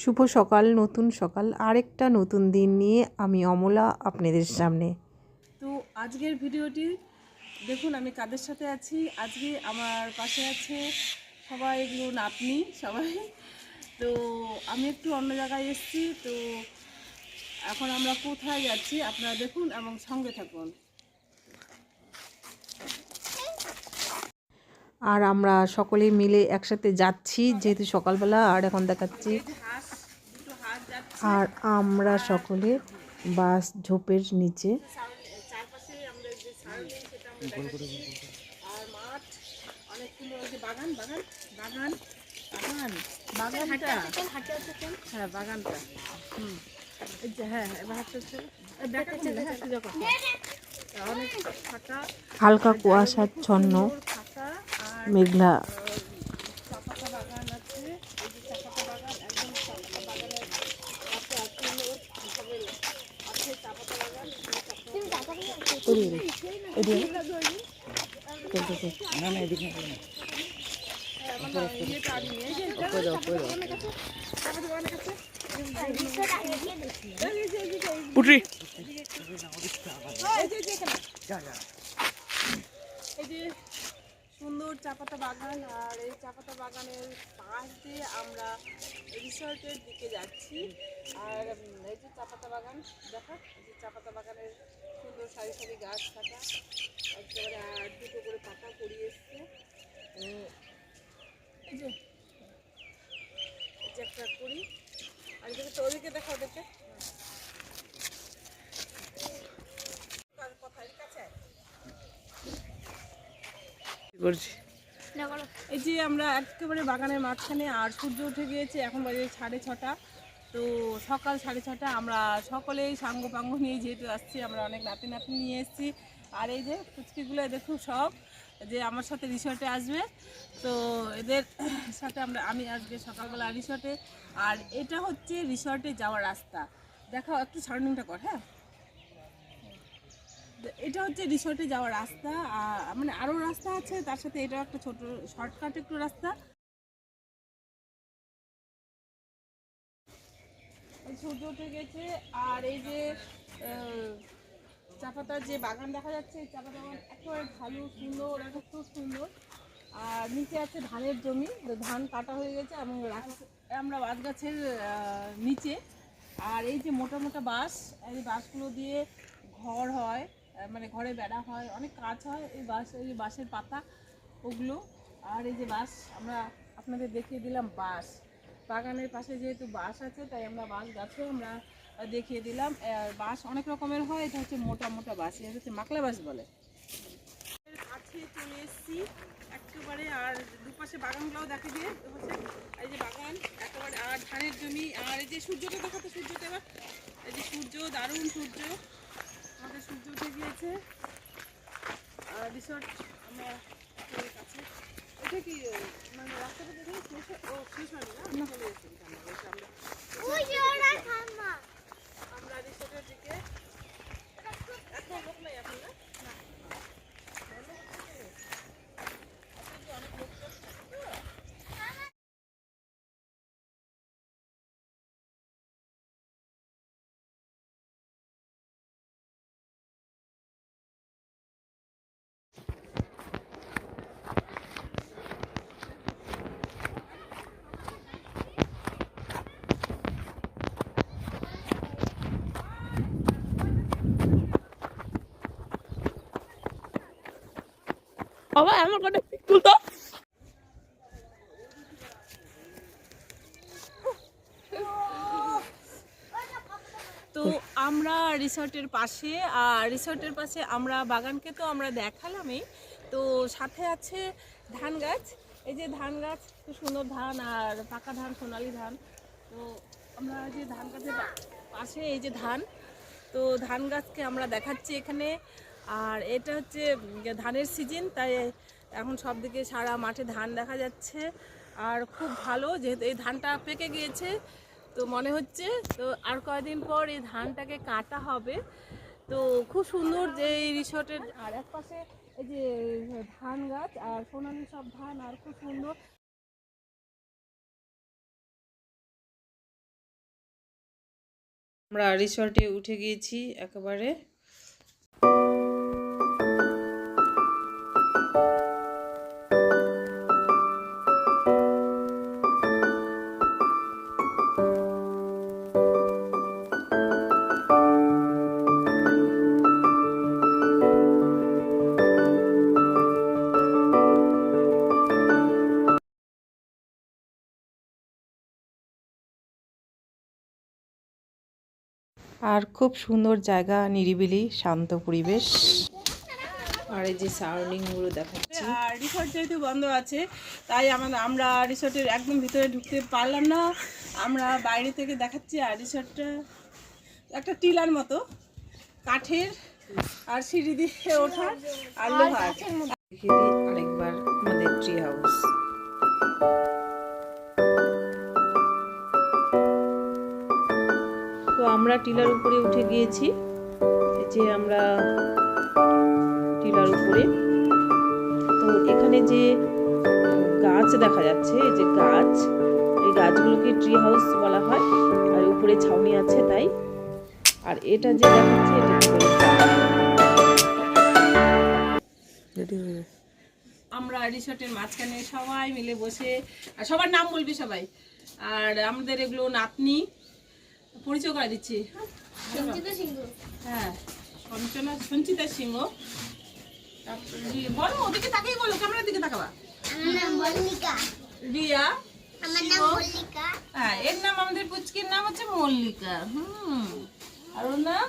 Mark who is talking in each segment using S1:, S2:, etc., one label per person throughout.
S1: শুভ সকাল নতুন সকাল আরেকটা নতুন দিন নিয়ে আমি অমলা আপনাদের সামনে।
S2: তো আজকের ভিডিওটি দেখুন আমি কাদের সাথে আছি? আজকে আমার পাশে আছে সবাই এগুলো নাতনি সবাই। তো আমি একটু অন্য জায়গায় এসেছি তো এখন আমরা কোথায় যাচ্ছি আপনারা দেখুন এবং সঙ্গে থাকুন।
S1: আর আমরা সকলে মিলে একসাথে যাচ্ছি যেহেতু সকালবেলা আর এখন দেখাচ্ছি
S2: হাঁস দুটো হাঁস যাচ্ছে
S1: আর আমরা সকলে বাস ঝোপের নিচে।
S2: চারপাশে আমরা যে সারাউন্ডিং সেটা আমরা দেখাচ্ছি আর মাঠ অনেকগুলো ওই যে বাগান বাগান বাগান বাগান বাগানটা হ্যাঁ বাগানটা হুম এই যে হ্যাঁ এবার হাঁটতেছে এই দেখাচ্ছি দেখাচ্ছি যখন অনেক ফাঁকা
S1: হালকা কুয়াশাচ্ছন্ন
S2: ফাঁকা আর
S1: মেঘলা
S2: চাপাতা বাগান আছে এই যে চাপাতা বাগান একদম চাপাতা বাগানের পাশে আছে হলো সবে আছে চাপাতা বাগান এই চাপাতা নিয়ে এই যে সুন্দর চাপাতা বাগান আর এই চাপাতা বাগানের পাশ দিয়ে আমরা রিসর্টের দিকে যাচ্ছি। আর এই যে চাপাতা বাগান, দেখা, এই যে চাপাতা বাগানের সুন্দর সারি সারি গাছ থাকা একেবারে আর দুটো করে পাতা পড়িয়ে এসছে। এই যে একটা করি আর এদিকে তো ওদিকে দেখা ওদেরকে। আয়। এই যে আমরা একেবারে বাগানের মাঝখানে আর সূর্য উঠে গিয়েছে, এখন বাজে সাড়ে ছটা। তো সকাল সাড়ে ছটা, আমরা সকলেই সাঙ্গ পাঙ্গ নিয়ে যেহেতু আসছি, আমরা অনেক নাতি নাতনি নিয়ে এসেছি। আর এই যে ফুচকিগুলো দেখুন সব যে আমার সাথে রিসর্টে আসবে। তো এদের সাথে আমরা, আমি আজকে সকালবেলা রিসর্টে। আর এটা হচ্ছে রিসর্টে যাওয়ার রাস্তা। দেখাও, একটু সার্নিংটা কর হ্যাঁ? এটা হচ্ছে রিসর্টে যাওয়ার রাস্তা মানে আরও রাস্তা আছে, তার সাথে এটাও একটা ছোট শর্টকাট একটু রাস্তা। সূর্য উঠে গেছে, আর এই যে চাপাতার যে বাগান দেখা যাচ্ছে, এই চাপাতা বাগান একেবারে ভালো, সুন্দর একটা খুব সুন্দর। আর নিচে আছে ধানের জমি ধান কাটা হয়ে গেছে, এবং আমরা বাঁশ গাছের নিচে। আর এই যে মোটা মোটা বাঁশ, এই বাঁশগুলো দিয়ে ঘর হয়। মানে ঘরে বেড়া হয়, অনেক কাজ হয়, এই বাঁশ এই বাঁশের পাতা ওগুলো। আর এই যে বাঁশ আমরা আপনাদের দেখিয়ে দিলাম বাঁশ বাগানের পাশে যেহেতু বাঁশ আছে, তাই আমরা বাঁশ গাছও আমরা দেখিয়ে দিলাম। বাঁশ অনেক রকমের হয়, এটা হচ্ছে মোটা মোটা বাঁশ এটা হচ্ছে মাকলা বাঁশ বলে। কাছে চলে এসেছি, একেবারে আর দুপাশে বাগানগুলোও দেখে দিয়ে দুপাশে এই যে বাগান, একেবারে আর ধানের জমি, আর এই যে সূর্যটা দেখাতে সূর্যটা এবার এই যে সূর্য, দারুণ সূর্য। আমাদের সূর্য উঠে গিয়েছে। আর রিসর্ট আমরা কাছে। এটা কি মানে রাস্তাটা দেখে শেষ ও শেষ হয়নি না? আমরা চলে এসেছি আমরা রিসর্টের দিকে এখন লোক নাই এখন না?
S3: বাবা, আমার তুলতো
S2: তো আমরা রিসর্টের পাশে, আর রিসর্টের পাশে আমরা, বাগানকে তো আমরা দেখালামই। তো সাথে আছে ধান গাছ। এই যে ধান গাছ, খুব সুন্দর ধান, আর পাকা ধান, সোনালি ধান। তো আমরা যে ধান গাছের পাশে এই যে ধান, তো ধান গাছকে আমরা দেখাচ্ছি এখানে। আর এটা হচ্ছে ধানের সিজন, তাই এখন সব দিকে সারা মাঠে ধান দেখা যাচ্ছে। আর খুব ভালো, যেহেতু এই ধানটা পেকে গিয়েছে, তো মনে হচ্ছে, তো আর কয়দিন পর এই ধানটাকে কাটা হবে। তো খুব সুন্দর যে এই রিসর্টের, আর এক পাশে এই যে ধান গাছ, আর সোনালি সব ধান, আর খুব সুন্দর।
S1: আমরা রিসর্টে উঠে গিয়েছি একেবারে। আর খুব সুন্দর জায়গা নিরিবিলি শান্ত পরিবেশ। আর এই যে সারাউন্ডিংগুলো দেখাচ্ছি।
S2: আর রিসর্ট যেহেতু বন্ধ আছে তাই আমাদের আমরা রিসর্টের একদম ভিতরে ঢুকতে পারলাম না। আমরা বাইরে থেকে দেখাচ্ছি আর রিসর্টটা একটা টিলার মতো কাঠের আর সিঁড়ি দিয়ে ওঠার আর লোহার।
S1: আরেকবার আমাদের ট্রি হাউস তো আমরা টিলার উপরে উঠে গিয়েছি। এই যে আমরা টিলার উপরে। তো এখানে যে গাছ দেখা যাচ্ছে এই যে গাছ এই গাছগুলোকে ট্রি হাউস বলা হয় আর উপরে ছাউনি আছে তাই। আর এটা যে দেখাচ্ছে এটা
S2: আমরা রিসর্টের মাঝখানে সবাই মিলে বসে আর সবার নাম বলবি সবাই। আর আমাদের এগুলো নাতনি পরিচয় করে দিচ্ছি। হ্যাঁ সঞ্চনা সঞ্চিতা সিংহ। তারপরে বলো ওদিকে তাকিয়ে বলো ক্যামেরার দিকে তাকাবা। রিয়া
S3: আমার নাম মল্লিকা।
S2: হ্যাঁ এর নাম আমাদের পুচকির নাম হচ্ছে মল্লিকা। হুম। আর ওর নাম?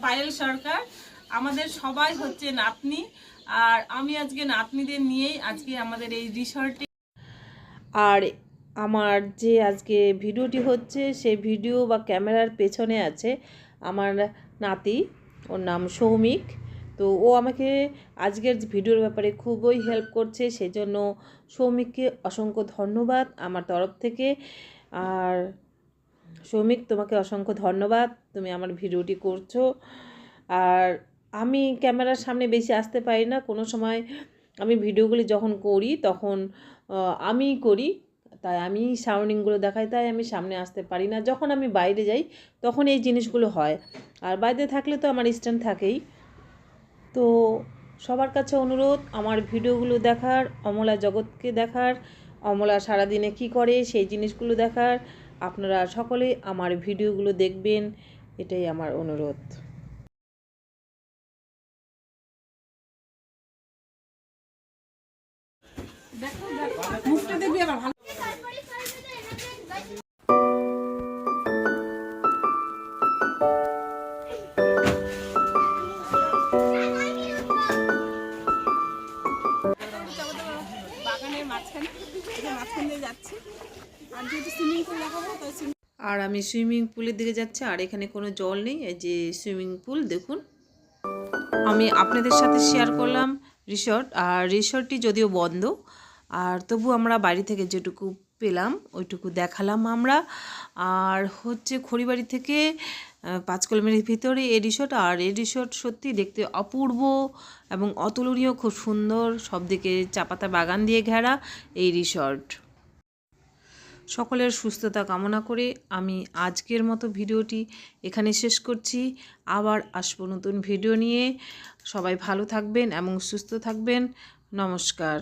S2: পায়েল সরকার। আমাদের সবাই হচ্ছে নাতনি। আর আমি আজকে নাতনিদের নিয়েই আজকে আমাদের এই রিসর্টে
S1: আর আমার যে আজকে ভিডিওটি হচ্ছে সেই ভিডিও বা ক্যামেরার পেছনে আছে আমার নাতি। ওর নাম সৌমিক। তো ও আমাকে আজকের ভিডিওর ব্যাপারে খুবই হেল্প করছে সেই জন্য সৌমিককে অসংখ্য ধন্যবাদ আমার তরফ থেকে। আর সৌমিক, তোমাকে অসংখ্য ধন্যবাদ, তুমি আমার ভিডিওটি করছ। আর আমি ক্যামেরার সামনে বেশি আসতে পারি না, কোনো সময় আমি ভিডিওগুলি যখন করি, তখন আমিই করি। তাই আমি সাউন্ডিংগুলো দেখাই, তাই আমি সামনে আসতে পারি না। যখন আমি বাইরে যাই, তখন এই জিনিসগুলো হয়। আর বাইরে থাকলে তো আমার স্ট্যান্ড থাকেই। তো সবার কাছে অনুরোধ, আমার ভিডিওগুলো দেখার, অমলা জগৎকে দেখার, অমলা সারাদিনে কি করে সেই জিনিসগুলো দেখার, আপনারা সকলে আমার ভিডিওগুলো দেখবেন, এটাই আমার অনুরোধ।
S2: দেখো আবার আর
S1: আমি সুইমিং পুলের দিকে যাচ্ছি, আর এখানে কোনো জল নেই। এই যে সুইমিং পুল, দেখুন। আমি আপনাদের সাথে শেয়ার করলাম রিসর্ট আর রিসর্টটি যদিও বন্ধ, আর তবু আমরা বাড়ি থেকে যেটুকু পেলাম, ওইটুকু দেখালাম আমরা। আর হচ্ছে খড়িবাড়ি থেকে পাঁচ কিলোমিটার ভিতরে এই রিসর্ট আর এই রিসর্ট সত্যি দেখতে অপূর্ব এবং অতুলনীয়, খুব সুন্দর। সব দিকে চাপাতা বাগান দিয়ে ঘেরা এই রিসর্ট সকলের সুস্থতা কামনা করে আমি আজকের মতো ভিডিওটি এখানে শেষ করছি। আবার আসব নতুন ভিডিও নিয়ে। সবাই ভালো থাকবেন এবং সুস্থ থাকবেন। নমস্কার।